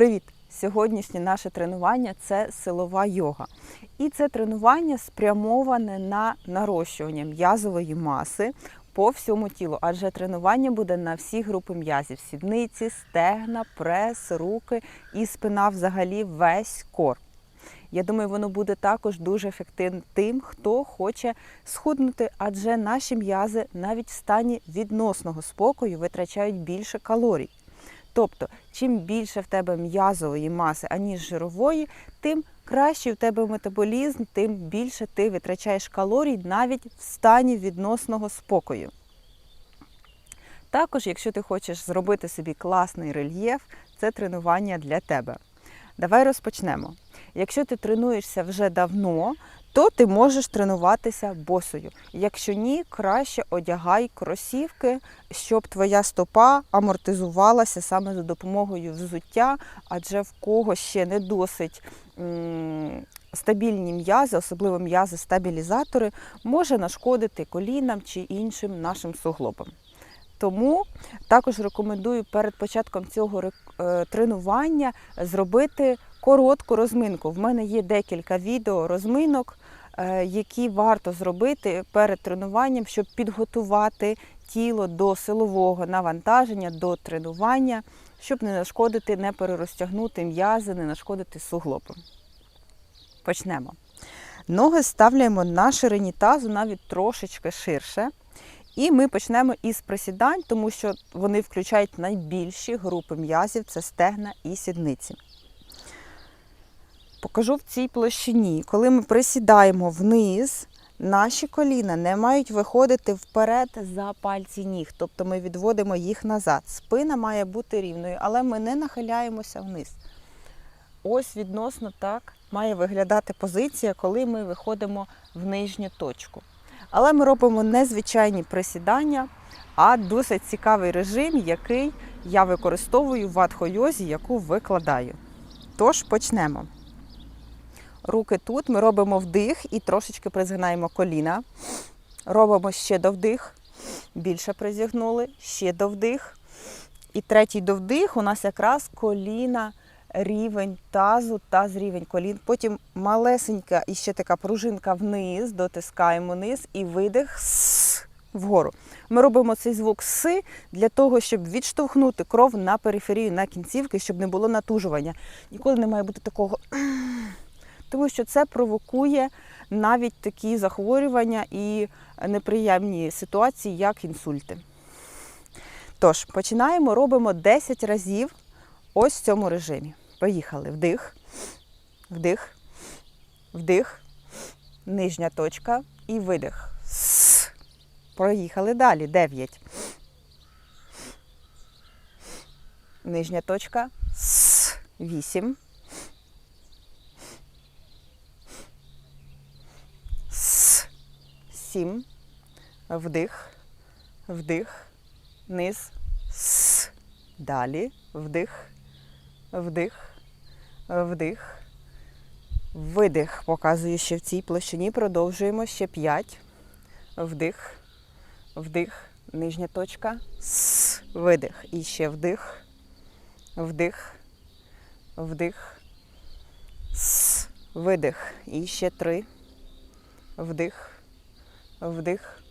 Привіт! Сьогоднішнє наше тренування це силова йога. І це тренування спрямоване на нарощування м'язової маси по всьому тілу, адже тренування буде на всі групи м'язів: сідниці, стегна, прес, руки і спина взагалі весь кор. Я думаю, воно буде також дуже ефективним тим, хто хоче схуднути, адже наші м'язи навіть в стані відносного спокою витрачають більше калорій. Тобто, чим більше в тебе м'язової маси, аніж жирової, тим краще в тебе метаболізм, тим більше ти витрачаєш калорій навіть в стані відносного спокою. Також, якщо ти хочеш зробити собі класний рельєф, це тренування для тебе. Давай розпочнемо. Якщо ти тренуєшся вже давно, то ти можеш тренуватися босою. Якщо ні, краще одягай кросівки, щоб твоя стопа амортизувалася саме за допомогою взуття, адже в кого ще не досить стабільні м'язи, особливо м'язи-стабілізатори, може нашкодити колінам чи іншим нашим суглобам. Тому також рекомендую перед початком цього е, тренування зробити коротку розминку. В мене є декілька відео розминок, які варто зробити перед тренуванням, щоб підготувати тіло до силового навантаження, до тренування, щоб не нашкодити, не перерозтягнути м'язи, не нашкодити суглобам. Почнемо. Ноги ставляємо на ширині тазу навіть трошечки ширше. І ми почнемо із присідань, тому що вони включають найбільші групи м'язів це стегна і сідниці. Покажу в цій площині, коли ми присідаємо вниз, наші коліна не мають виходити вперед за пальці ніг, тобто ми відводимо їх назад. Спина має бути рівною, але ми не нахиляємося вниз. Ось відносно так має виглядати позиція, коли ми виходимо в нижню точку. Але ми робимо не звичайні присідання, а досить цікавий режим, який я використовую в адхойозі, яку викладаю. Тож почнемо. Руки тут, ми робимо вдих і трошечки призгинаємо коліна. Робимо ще довдих, більше призігнули, ще довдих. І третій довдих у нас якраз коліна, рівень тазу, таз рівень колін. Потім малесенька і ще така пружинка вниз, дотискаємо вниз і видих вгору. Ми робимо цей звук с для того, щоб відштовхнути кров на периферію, на кінцівки, щоб не було натужування. Ніколи не має бути такого. Тому що це провокує навіть такі захворювання і неприємні ситуації, як інсульти. Тож, починаємо, робимо 10 разів ось в цьому режимі. Поїхали. Вдих, вдих, вдих, нижня точка і видих. С. Проїхали далі. 9. Нижня точка. С. 8. С. 7. Вдих, вдих, низ. С. Далі. Вдих, вдих, вдих, видих. Показую ще в цій площині. Продовжуємо ще 5. Вдих, вдих, нижня точка. С. Видих. І ще вдих, вдих, вдих, с. Видих. І ще три. Вдих, вдих.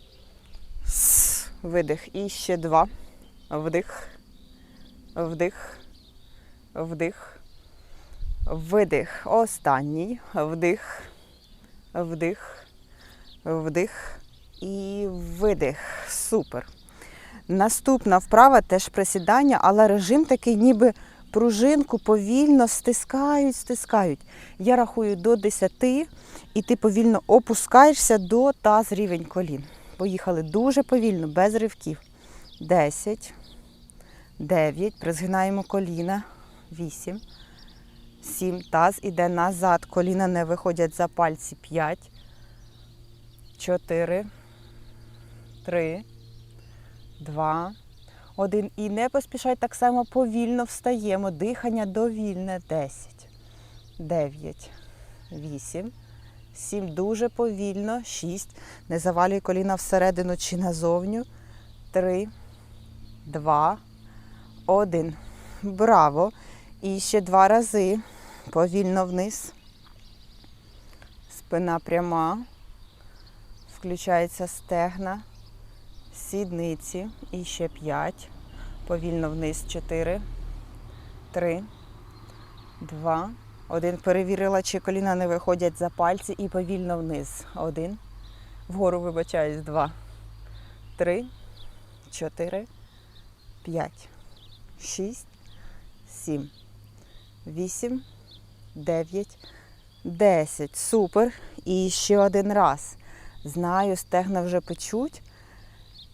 Видих. І ще два. Вдих, вдих, вдих, видих. Останній. Вдих, вдих, вдих і видих. Супер. Наступна вправа теж присідання, але режим такий, ніби пружинку повільно стискають, стискають. Я рахую до 10, і ти повільно опускаєшся до таз рівень колін. Поїхали дуже повільно, без ривків. 10, 9, призгинаємо коліна. 8, 7, таз іде назад. Коліна не виходять за пальці. 5, 4, 3, 2, 1. І не поспішай так само повільно встаємо. Дихання довільне. 10, 9, 8, 7. Дуже повільно. 6. Не завалюй коліна всередину чи назовню. 3, 2, 1. Браво! І ще два рази. Повільно вниз. Спина пряма. Включається стегна, сідниці. І ще п'ять. Повільно вниз. Чотири. Три. Два. Один. Перевірила, чи коліна не виходять за пальці. І повільно вниз. Один. Вгору вибачаюсь. Два. Три. Чотири. П'ять. Шість. Сім. Вісім. Дев'ять. Десять. Супер. І ще один раз. Знаю, стегна вже печуть.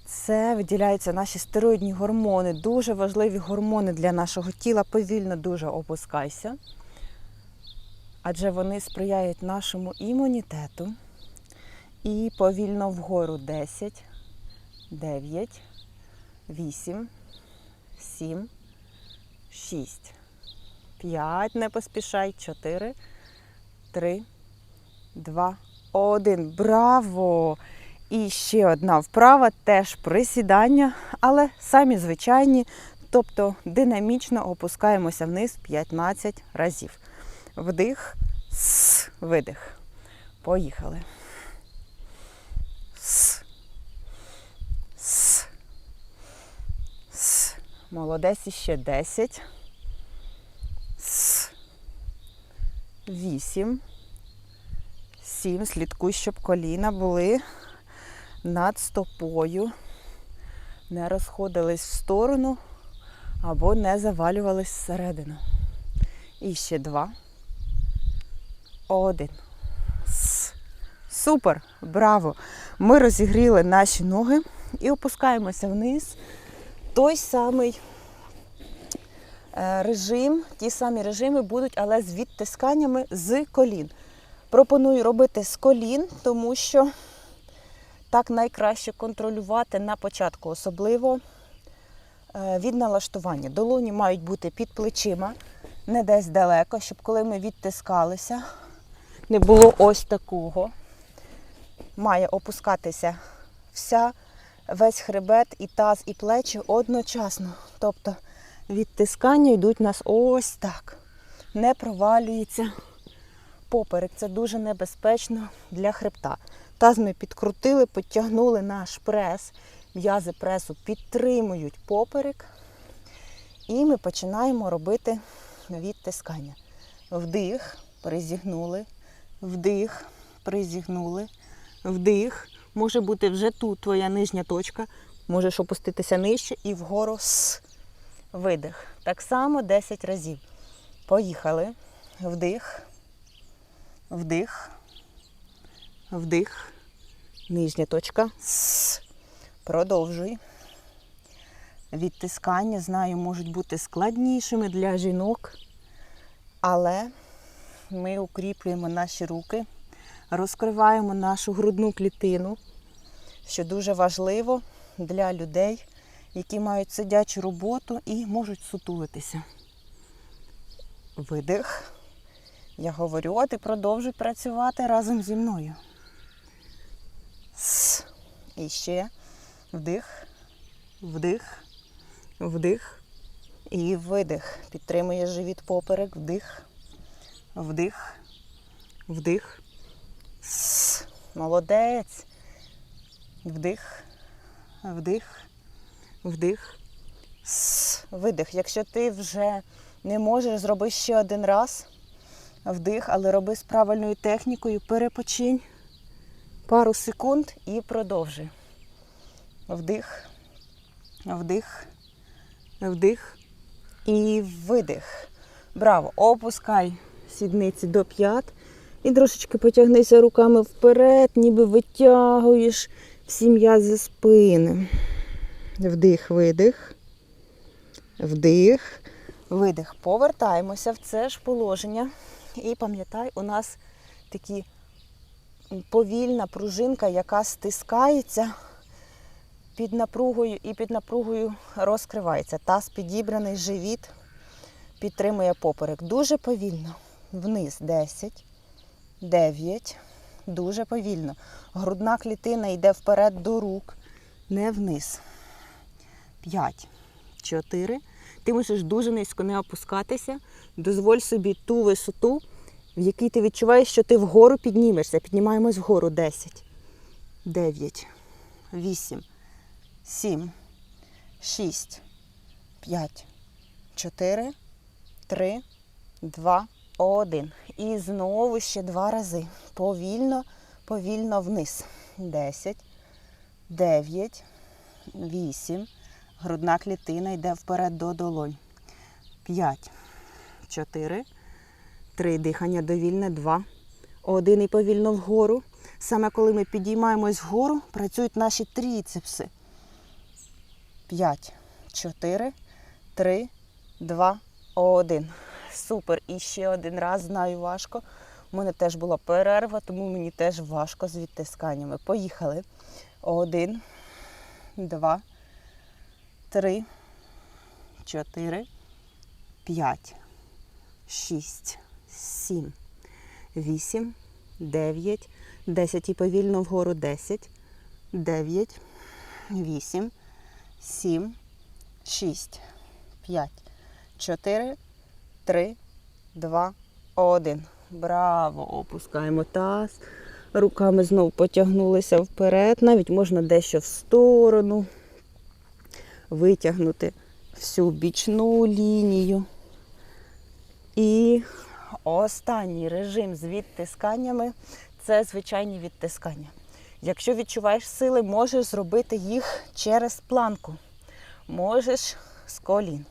Це виділяються наші стероїдні гормони, дуже важливі гормони для нашого тіла. Повільно дуже опускайся. Адже вони сприяють нашому імунітету. І повільно вгору 10, 9, 8, 7, 6, 5, не поспішай, 4, 3, 2, 1. Браво! І ще одна вправа, теж присідання, але самі звичайні, тобто динамічно опускаємося вниз 15 разів. Вдих, с, видих. Поїхали. С. С. С. Молодець іще 10. С. 8. 7. Слідкуй, щоб коліна були над стопою, не розходились в сторону або не завалювались всередину. І ще два. Один. Супер! Браво! Ми розігріли наші ноги і опускаємося вниз. Той самий е, режим, ті самі режими будуть, але з відтисканнями з колін. Пропоную робити з колін, тому що так найкраще контролювати на початку, особливо е, від налаштування. Долоні мають бути під плечима, не десь далеко, щоб коли ми відтискалися, не було ось такого. Має опускатися вся, весь хребет, і таз, і плечі одночасно. Тобто відтискання йдуть у нас ось так. Не провалюється поперек. Це дуже небезпечно для хребта. Таз ми підкрутили, підтягнули наш прес. М'язи пресу підтримують поперек. І ми починаємо робити відтискання. Вдих, призігнули, вдих, призігнули, вдих. Може бути вже тут твоя нижня точка. Можеш опуститися нижче і вгору с. Видих. Так само 10 разів. Поїхали. Вдих, вдих, вдих. Нижня точка. Продовжуй. Відтискання, знаю, можуть бути складнішими для жінок, але ми укріплюємо наші руки, розкриваємо нашу грудну клітину, що дуже важливо для людей, які мають сидячу роботу і можуть сутулитися. Видих. Я говорю, а ти продовжуй працювати разом зі мною. С. І ще вдих, вдих, вдих і видих. Підтримує живіт поперек, вдих, вдих, вдих. С. Молодець. Вдих, вдих, вдих. С. Видих. Якщо ти вже не можеш, зроби ще один раз. Вдих, але роби з правильною технікою, перепочинь пару секунд і продовжуй. Вдих, вдих, вдих і видих. Браво! Опускай сідниці до п'ят. І трошечки потягнися руками вперед, ніби витягуєш всі м'язи спини. Вдих, видих. Вдих, видих. Повертаємося в це ж положення. І пам'ятай, у нас такі повільна пружинка, яка стискається під напругою і під напругою розкривається. Таз підібраний живіт підтримує поперек. Дуже повільно. Вниз 10, 9, дуже повільно. Грудна клітина йде вперед до рук, не вниз. 5, 4, Ти можеш дуже низько не опускатися. Дозволь собі ту висоту, в якій ти відчуваєш, що ти вгору піднімешся. Піднімаємось вгору. 10, 9, 8, 7, 6, 5, 4, 3, 2, 1. І знову ще два рази. Повільно, повільно вниз. 10, 9, 8. Грудна клітина йде вперед до долонь. 5, 4, 3. Дихання довільне. 2, 1. І повільно вгору. Саме коли ми підіймаємось вгору, працюють наші тріцепси. 5, 4, 3, 2, 1. Супер. І ще один раз, знаю, важко. У мене теж була перерва, тому мені теж важко з відтисканнями. Поїхали. Один, два, три, чотири, п'ять, шість, сім, вісім, дев'ять, десять. І повільно вгору десять, дев'ять, вісім, сім, шість, п'ять, чотири, три, два, один. Браво! Опускаємо таз. Руками знову потягнулися вперед. Навіть можна дещо в сторону. Витягнути всю бічну лінію. І останній режим з відтисканнями це звичайні відтискання. Якщо відчуваєш сили, можеш зробити їх через планку. Можеш з колін.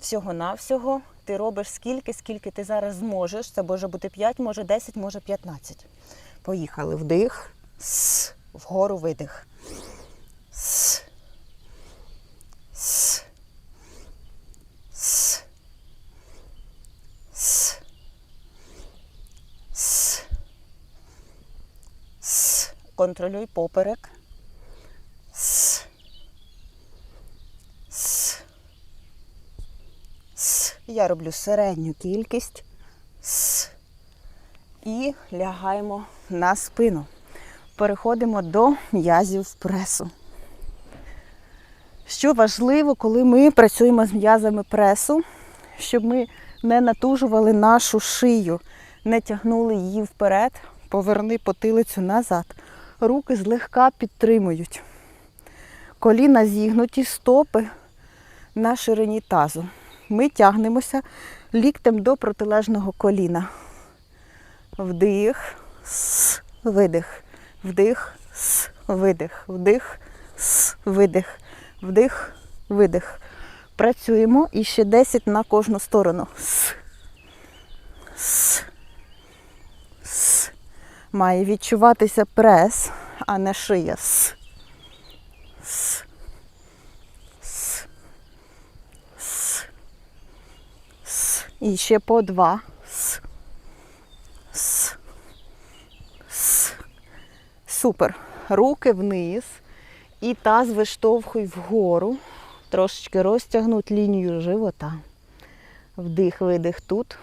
Всього-навсього ти робиш скільки, скільки ти зараз зможеш. Це може бути 5, може 10, може 15. Поїхали. Вдих, с, вгору видих. С, с, с, с, с. Контролюй поперек. С, с. С. Я роблю середню кількість. С. І лягаємо на спину. Переходимо до м'язів пресу. Що важливо, коли ми працюємо з м'язами пресу, щоб ми не натужували нашу шию, не тягнули її вперед, поверни потилицю назад. Руки злегка підтримують. Коліна зігнуті, стопи на ширині тазу. Ми тягнемося ліктем до протилежного коліна. Вдих, с, видих, вдих, с, видих, вдих, с, видих, вдих, видих. Працюємо і ще 10 на кожну сторону. С, с. Має відчуватися прес, а не шия. С, с, с, с, с. І ще по два. С. С. С. Супер. Руки вниз. І таз виштовхуй вгору. Трошечки розтягнуть лінію живота. Вдих, видих тут.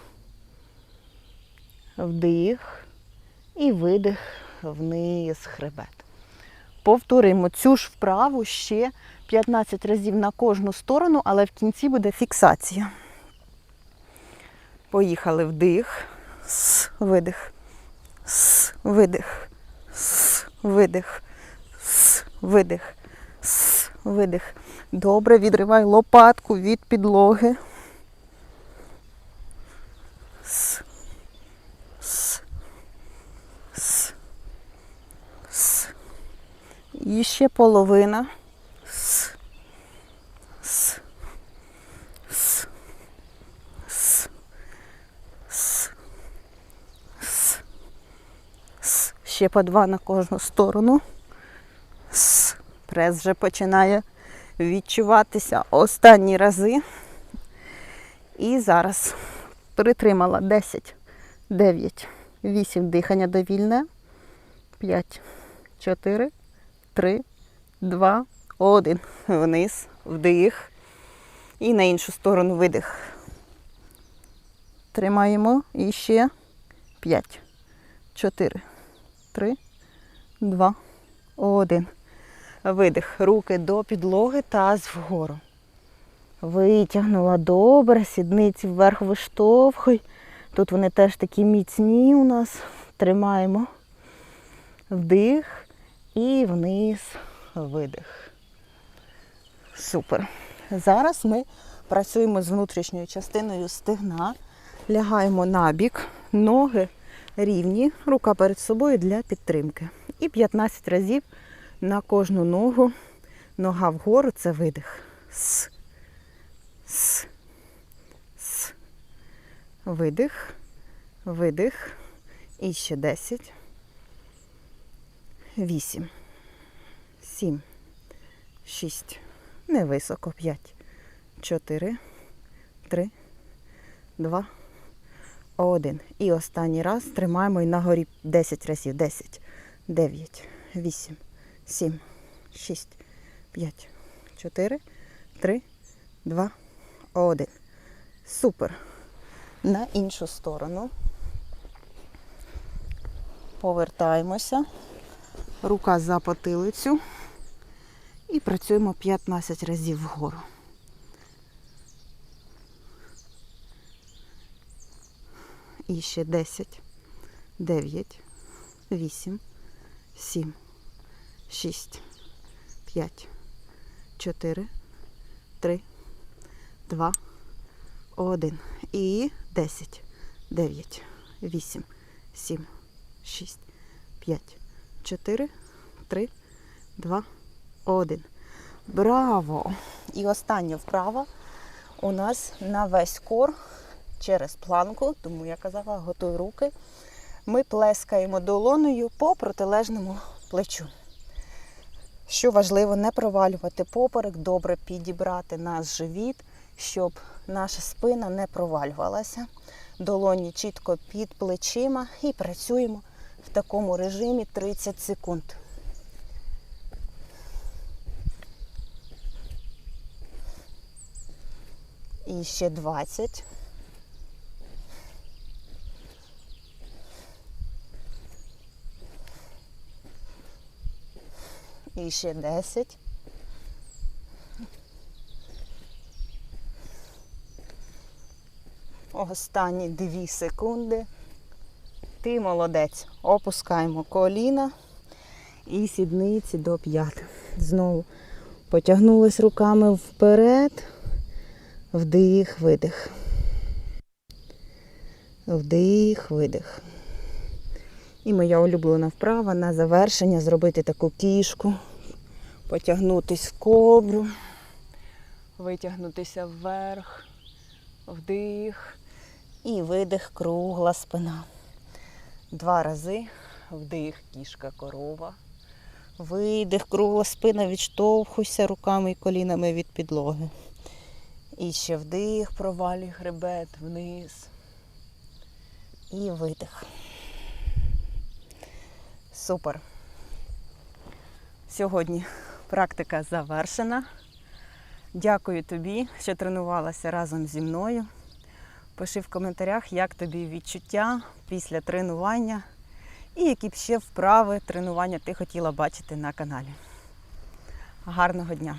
Вдих. І видих вниз хребет. Повторимо цю ж вправу ще 15 разів на кожну сторону, але в кінці буде фіксація. Поїхали вдих, с, видих, с, видих, с, видих, с, видих, с, видих. Добре, відривай лопатку від підлоги. С, с, с, с. І ще половина. С, с, с, с, с, с, с. Ще по два на кожну сторону. С. Прес вже починає відчуватися останні рази. І зараз притримала 10, 9, 8 дихання довільне. 5, 4, 3, 2, 1. Вниз, вдих. І на іншу сторону видих. Тримаємо. І ще 5, 4, 3, 2, 1. Видих. Руки до підлоги, таз вгору. Витягнула добре, сідниці вверх виштовхуй. Тут вони теж такі міцні у нас. Тримаємо вдих і вниз видих. Супер. Зараз ми працюємо з внутрішньою частиною стегна, лягаємо на бік, ноги рівні, рука перед собою для підтримки. І 15 разів на кожну ногу. Нога вгору це видих. С. С. С. Видих. Видих. І ще 10. 8. 7. 6. Невисоко. 5. 4. 3. 2. 1. І останній раз тримаємо і на горі 10 разів. 10. 9. 8. 7. 6. 5. 4. 3. 2. 1. Супер. На іншу сторону. Повертаємося. Рука за потилицю. І працюємо 15 разів вгору. І ще 10, 9, 8, 7, 6, 5, 4, 3, 2, 1. І 10, 9, 8, 7, 6, 5, 4, 3, 2, 1. Браво! І остання вправа у нас на весь кор через планку, тому я казала, готуй руки. Ми плескаємо долоною по протилежному плечу. Що важливо, не провалювати поперек, добре підібрати наш живіт, щоб наша спина не провалювалася. Долоні чітко під плечима і працюємо в такому режимі 30 секунд. І ще 20. І ще 10. Останні 2 секунди. Ти молодець. Опускаємо коліна і сідниці до п'ят. Знову потягнулись руками вперед. Вдих, видих. Вдих, видих. І моя улюблена вправа на завершення зробити таку кішку, потягнутись в кобру, витягнутися вверх, вдих і видих, кругла спина. Два рази вдих, кішка, корова. Видих, кругла спина, відштовхуйся руками і колінами від підлоги. І ще вдих, провалюй хребет вниз. І видих. Супер. Сьогодні практика завершена. Дякую тобі, що тренувалася разом зі мною. Пиши в коментарях, як тобі відчуття після тренування і які б ще вправи тренування ти хотіла бачити на каналі. Гарного дня!